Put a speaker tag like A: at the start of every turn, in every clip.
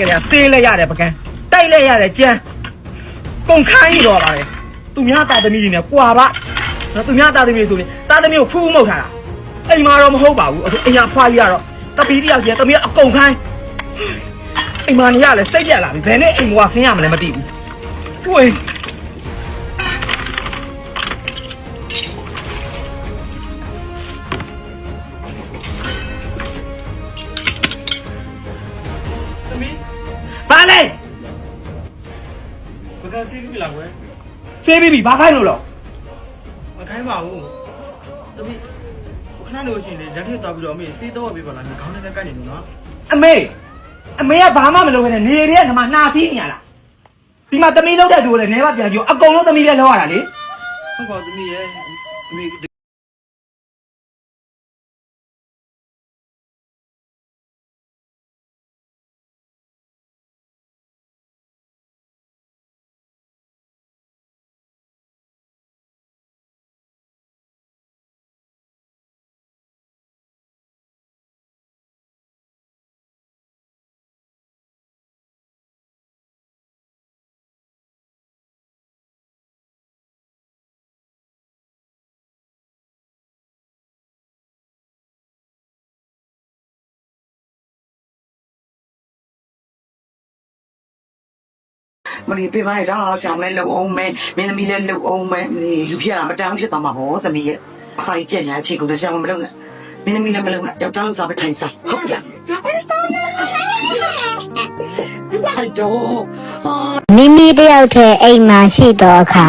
A: ကလေးကဆေးလဲရတယ်ပကံတိုက်လဲရတယ်ကြမ်းကုန်ခိုင်းတော့ပါပဲသူများတာသမီးတွေနဲ့ကွာပါနော်သူများတာသမီးဆိုရင်တာသမီးကိုဖူးဖူးမှုတ်ထားတာအိမ်မှာတော့မဟုတ်ပါဘူးအခုအိမ်ကဖွားကြီးကတော့တပီးတယောက်ကြီးကသမီးကအကုန်ခိုင်းအိမ်မှာနေရလဲစိတ်ပြက်လာပြီဘယ်နဲ့အိမ်ဘွားဆင်းရမလဲမသိဘူးဝေး
B: သမီး ပကံစီးပြီလားကွယ်
A: ဆေးပြီးပြီဘာခိုင်းလို့လဲ
B: မခိုင်းပါဘူးသမီးခဏလို့ရှိရင်လက်ထက်သွားပြီးတော့အမေစေးတော့ပြပါလားခေါင်းနဲ့ကိုက်နေလို့နော်
A: အမေအမေကဘာမှမလုပ်ဘဲနဲ့နေရဲကနမနှာစီးနေရလားဒီမှာသမီးလောက်တဲ့သူကိုလည်းနေပါပြန်ပြောအကုန်လုံးသမီးပဲလောက်ရတာလေ
B: ဟုတ်ပါသမီးရဲ့အမေ
C: မလီပြပါရတော့ဆောင်းလဲလုံအောင်မဲမင်းသမီးလဲလုံအောင်မဲမလီလူပြတာမတန်းဖြစ်သွားမှာပေါ့သမီးရဲ့ဆိုင်ကျက်ညာချိတ်ကိုလည်းဆောင်းမလုံနဲ့မင်းသမီးလည်းမလုံနဲ့ယောက်ျားလူစားပဲထိုင်စားဟုတ်လားဟိုက်တော့ဟာ
D: မိမိတယောက်တည်းအိမ်မှာရှိတော့အခါ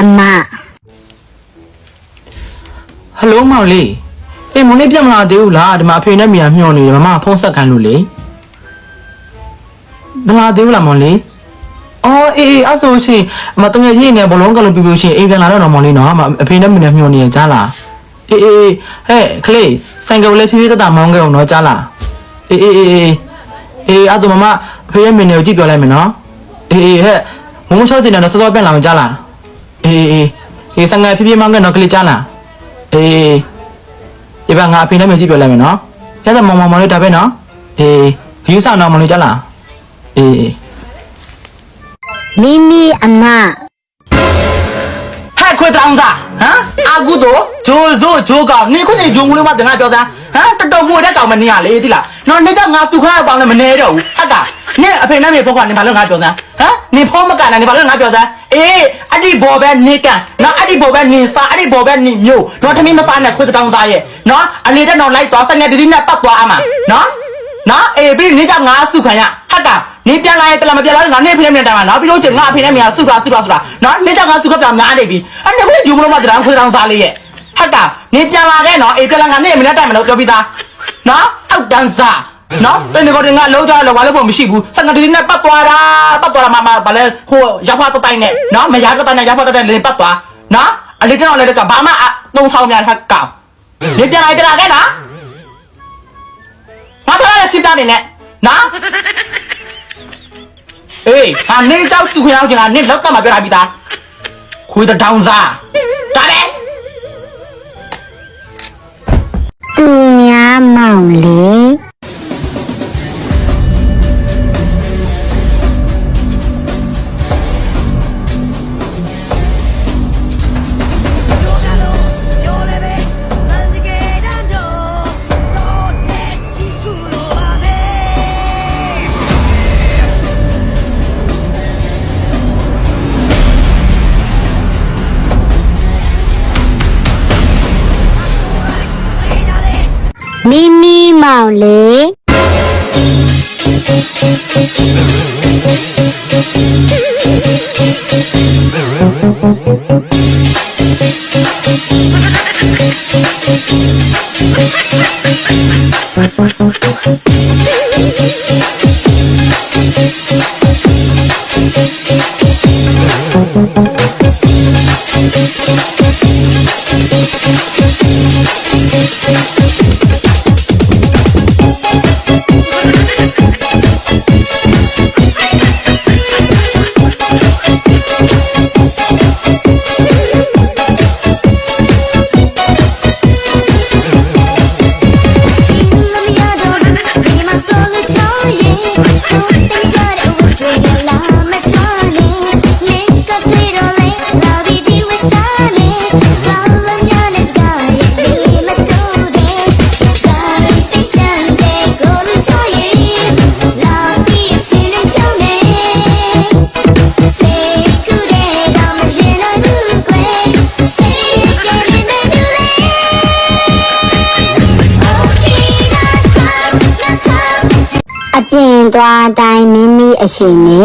D: အမ
E: ဟယ်လိုမောင်လေးအေးမုန်လေးပြတ်မလာသေးဘူးလားဒီမှာအဖေနဲ့မိယာမျှော်နေတယ်မမဖုန်းဆက်ခိုင်းလို့လေမလာသေးဘူးလားမောင်လေးအော်အေးအေးအဲ့ဆိုရှင်အမတငယ်ချင်းနေဘလုံးကလို့ပြပြရှင်အိမ်ပြန်လာတော့တော့မောင်လေးနော်အမအဖေနဲ့မိနဲ့မျှော်နေရကြားလားအေးအေးဟဲ့ခလေးဆိုင်ကလေးဖြည်းဖြည်းတတမောင်းခဲ့အောင်နော်ကြားလားအေးအေးအေးအေးအေးအဲ့ဆိုမမအဖေနဲ့မိနဲ့ကိုကြည့်ပြောလိုက်မယ်နော်အေးအေးဟဲ့မုံမချောတင်တယ်တော့စောစောပြန်လာမှကြားလား အေးအေးအေးအေးဆိုင်ကဖြည်းဖြည်းမောင်းခဲ့နော်ကလေးကြားလားအေးဒီဘက်ငါအဖေနဲ့မြကြည့်ပြလိုက်မယ်နော်။ရတဲ့မောင်မောင်မောင်လေးဒါပဲနော်။အေးခယူးဆောင်တော့မောင်လေးကြလား။အေးအေး
D: မိမိအမ
E: ဟဲ့ခွေတောင်းစားဟမ်အာကူတော့ဂျိုးဇိုဂျိုးကောင်နေခုနေဂျုံမလို့မတင်ငါပြောစမ်းဟမ်တော်တော်မွေတဲ့ကောင်မနေရလေသိလား။နော်နေကငါသူခါပေါင်းလည်းမနေတော့ဘူးဟုတ်တာ
B: နင်အဖေနဲ့မေဖောကနေဘာလို့ငါပြောစမ်းဟမ်နင်ဖောမကန်တာနင်ဘာလို့ငါပြောစမ်းအေးအဲ့ဒီဘောပဲနေကန်နော်အဲ့ဒီဘောပဲနင်စားအဲ့ဒီဘောပဲနင်မျိုးနော်သမီးမစားနဲ့ခွေးတောင်စားရဲ့နော်အလေတက်တော့လိုက်သွားစနေတတိနဲ့ပတ်သွားအမှာနော်နော်အေးပြီးနင်ကြောင့်ငါစုခံရဟတ်တာနင်ပြန်လာရင်တလားမပြန်လာရင်ငါနေဖေနဲ့မြန်တိုင်မှာနော်ပြီးလို့ချင်းငါအဖေနဲ့မြန်စုပါစုပါဆိုတာနော်နင်ကြောင့်ငါစုခပြန်များနေပြီအဲ့ဒီခွေးယူမလို့မတန်းခွေးတောင်စားလေးရဲ့ဟတ်တာနင်ပြန်လာခဲ့နော်အေးပြန်လာငါနေမနေ့တိုင်မှာတော့ပြောပြီးသားနော်အောက်တန်းစား နော်တဲ့နေကိုတင်ကလုံးကြလောက်ဘာလို့မရှိဘူးစံကတိနဲ့ပတ်သွားတာပတ်သွားတာမမဘာလဲဟိုရဖတ်တိုင်နဲ့နော်မရတတိုင်နဲ့ရဖတ်တိုင်နဲ့ပတ်သွားနော်အလေးတောင်လည်းကဘာမှသုံးဆောင်များထက်ကောင်နေပြန်လိုက်ပြန်လာခဲ့နော်ဘာပြောလဲစစ်တာနေနဲ့နော်အေးဟာနေကြောက်စုခွင့်အောင်ချင်ကနေလောက်တော့မပြောတာပြီးသားခွေးတောင်စား
F: မိမိမောင်လေအပြ သွားတိုင်းမိမိအရှင်နေ